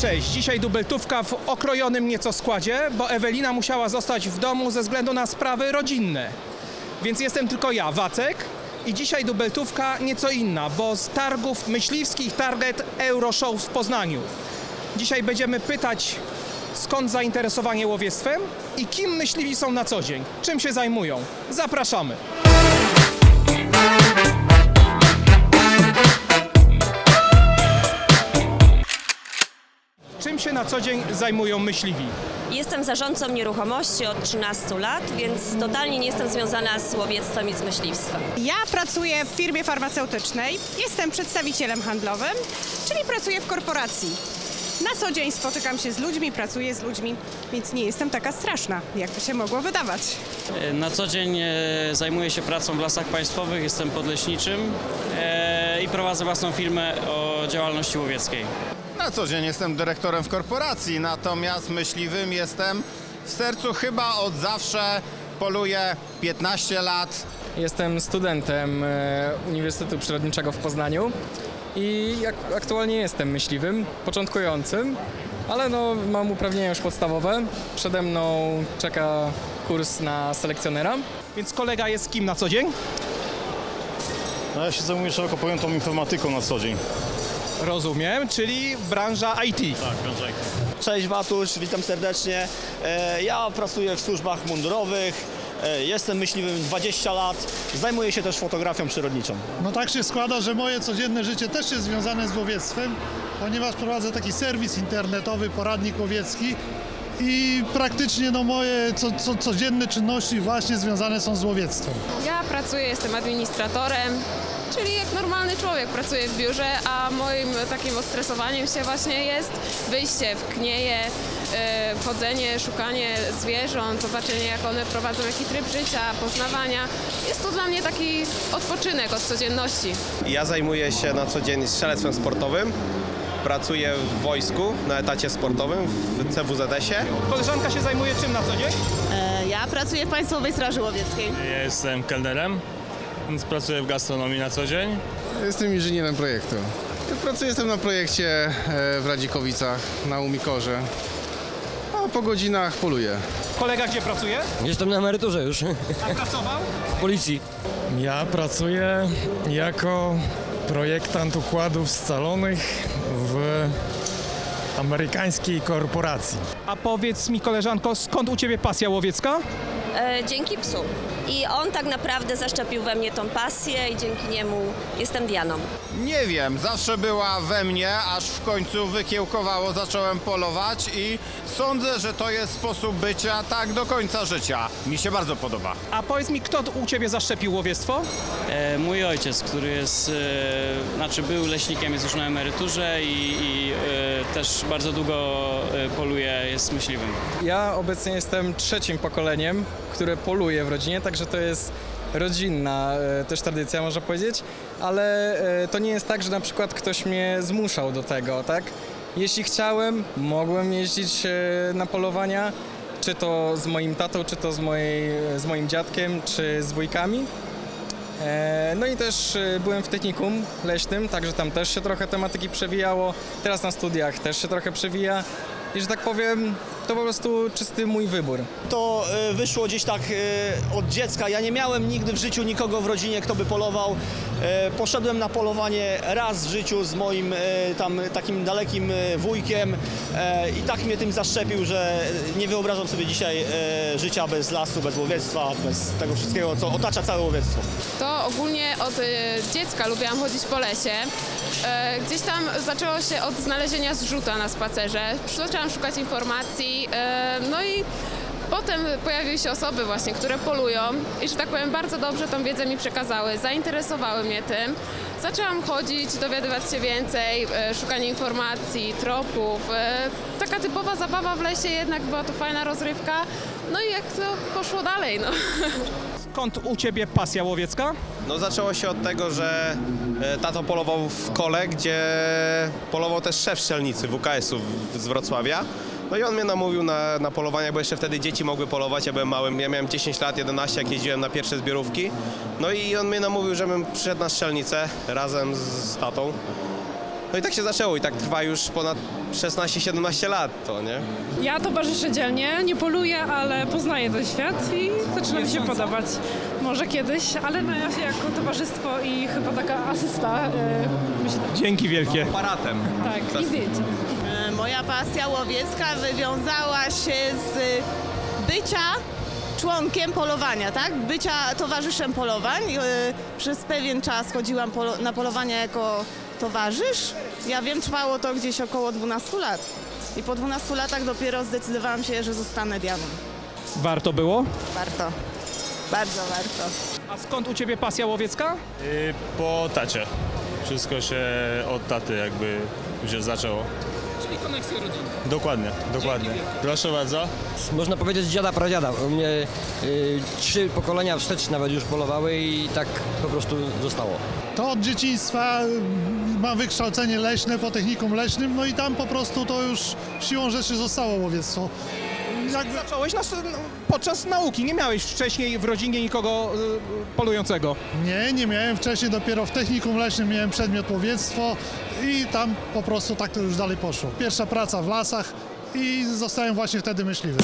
Cześć, dzisiaj dubeltówka w okrojonym nieco składzie, bo Ewelina musiała zostać w domu ze względu na sprawy rodzinne. Więc jestem tylko ja, Wacek. I dzisiaj dubeltówka nieco inna, bo z targów myśliwskich Target Euroshow w Poznaniu. Dzisiaj będziemy pytać, skąd zainteresowanie łowiectwem i kim myśliwi są na co dzień, czym się zajmują. Zapraszamy. Czym się na co dzień zajmują myśliwi? Jestem zarządcą nieruchomości od 13 lat, więc totalnie nie jestem związana z łowiectwem i z myśliwstwem. Ja pracuję w firmie farmaceutycznej, jestem przedstawicielem handlowym, czyli pracuję w korporacji. Na co dzień spotykam się z ludźmi, pracuję z ludźmi, więc nie jestem taka straszna, jakby się mogło wydawać. Na co dzień e, zajmuję się pracą w lasach państwowych, jestem podleśniczym e, i prowadzę własną firmę o działalności łowieckiej. Na co dzień jestem dyrektorem w korporacji, natomiast myśliwym jestem w sercu chyba od zawsze. Poluję 15 lat. Jestem studentem e, Uniwersytetu Przyrodniczego w Poznaniu i aktualnie jestem myśliwym, początkującym, ale no, mam uprawnienia już podstawowe. Przede mną czeka kurs na selekcjonera. Więc kolega jest kim na co dzień? No ja się zajmuję szeroko pojętą informatyką na co dzień. Rozumiem, czyli branża IT. Tak, Wiążek. Cześć Watusz, witam serdecznie. E, Ja pracuję w służbach mundurowych, e, jestem myśliwym 20 lat, zajmuję się też fotografią przyrodniczą. No tak się składa, że moje codzienne życie też jest związane z łowiectwem, ponieważ prowadzę taki serwis internetowy, poradnik łowiecki i praktycznie no moje co, co, codzienne czynności właśnie związane są z łowiectwem. Ja pracuję, jestem administratorem, czyli jak normalny człowiek pracuję w biurze, a moim takim odstresowaniem się właśnie jest wyjście w knieje, e, chodzenie, szukanie zwierząt, zobaczenie jak one prowadzą, jaki tryb życia, poznawania. Jest to dla mnie taki odpoczynek od codzienności. Ja zajmuję się na co dzień strzelectwem sportowym. Pracuję w wojsku na etacie sportowym w CWZS-ie. Koleżanka się zajmuje czym na co dzień? Ja pracuję w Państwowej Straży Łowieckiej. Ja jestem kelnerem, więc pracuję w gastronomii na co dzień. Jestem inżynierem projektu. Pracuję jestem na projekcie e, w Radzikowicach na Umikorze. A po godzinach poluję. Kolega gdzie pracuje? Jestem na emeryturze już, A pracował? w policji. Ja pracuję jako projektant układów scalonych w amerykańskiej korporacji. A powiedz mi koleżanko, skąd u ciebie pasja łowiecka? E, dzięki psu. I on tak naprawdę zaszczepił we mnie tą pasję i dzięki niemu jestem Dianą. Nie wiem, zawsze była we mnie, aż w końcu wykiełkowało, zacząłem polować i sądzę, że to jest sposób bycia tak do końca życia. Mi się bardzo podoba. A powiedz mi, kto u ciebie zaszczepił łowiectwo? E, mój ojciec, który jest, e, znaczy był leśnikiem, jest już na emeryturze i, i e, też bardzo długo e, poluje, jest myśliwym. Ja obecnie jestem trzecim pokoleniem, które poluje w rodzinie, także to jest rodzinna e, też tradycja, można powiedzieć, ale e, to nie jest tak, że na przykład ktoś mnie zmuszał do tego, tak? Jeśli chciałem, mogłem jeździć e, na polowania, czy to z moim tatą, czy to z, mojej, z moim dziadkiem, czy z wujkami. No i też byłem w technikum leśnym, także tam też się trochę tematyki przewijało. Teraz na studiach też się trochę przewija. I że tak powiem, to po prostu czysty mój wybór. To e, wyszło gdzieś tak e, od dziecka. Ja nie miałem nigdy w życiu nikogo w rodzinie, kto by polował. E, Poszedłem na polowanie raz w życiu z moim e, tam takim dalekim e, wujkiem e, i tak mnie tym zaszczepił, że nie wyobrażam sobie dzisiaj e, życia bez lasu, bez łowiectwa, bez tego wszystkiego, co otacza całe łowiectwo. To ogólnie od e, dziecka lubiłam chodzić po lesie. E, Gdzieś tam zaczęło się od znalezienia zrzuta na spacerze. Zaczęłam szukać informacji, no i potem pojawiły się osoby właśnie, które polują i, że tak powiem, bardzo dobrze tą wiedzę mi przekazały, zainteresowały mnie tym. Zaczęłam chodzić, dowiadywać się więcej, e, szukanie informacji, tropów. E, Taka typowa zabawa w lesie, jednak była to fajna rozrywka. No i jak to poszło dalej, no. Skąd u ciebie pasja łowiecka? No zaczęło się od tego, że e, tato polował w kole, gdzie polował też szef strzelnicy WKS-u z Wrocławia. No i on mnie namówił na, na polowanie, bo jeszcze wtedy dzieci mogły polować, ja byłem małym, ja miałem 10 lat, 11, jak jeździłem na pierwsze zbiorówki. No i on mnie namówił, żebym przyszedł na strzelnicę razem z tatą. No i tak się zaczęło i tak trwa już ponad 16-17 lat to, nie? Ja towarzyszę dzielnie, nie poluję, ale poznaję ten świat i zaczyna mi się podobać. Może kiedyś, ale na razie jako towarzystwo i chyba taka asysta, e, myślę, Dzięki wielkie. Aparatem. tak, i zdjęcia. Moja pasja łowiecka wywiązała się z bycia członkiem polowania, tak? Bycia towarzyszem polowań. Yy, Przez pewien czas chodziłam polo- na polowania jako towarzysz. Ja wiem, trwało to gdzieś około 12 lat. I po 12 latach dopiero zdecydowałam się, że zostanę diabą. Warto było? Warto. Bardzo warto. A skąd u ciebie pasja łowiecka? Po tacie. Wszystko się od taty jakby się zaczęło. Czyli koneksja rodzinna. Dokładnie, dokładnie. Proszę bardzo. Można powiedzieć dziada pradziada. U mnie y, trzy pokolenia wstecz nawet już polowały i tak po prostu zostało. To od dzieciństwa y, mam wykształcenie leśne po technikum leśnym, no i tam po prostu to już siłą rzeczy zostało łowiectwo. Jakby, Zacząłeś nas, no, podczas nauki, nie miałeś wcześniej w rodzinie nikogo y, polującego. nie, nie miałem wcześniej, dopiero w technikum leśnym miałem przedmiot łowiectwo i tam po prostu tak to już dalej poszło. Pierwsza praca w lasach i zostałem właśnie wtedy myśliwy.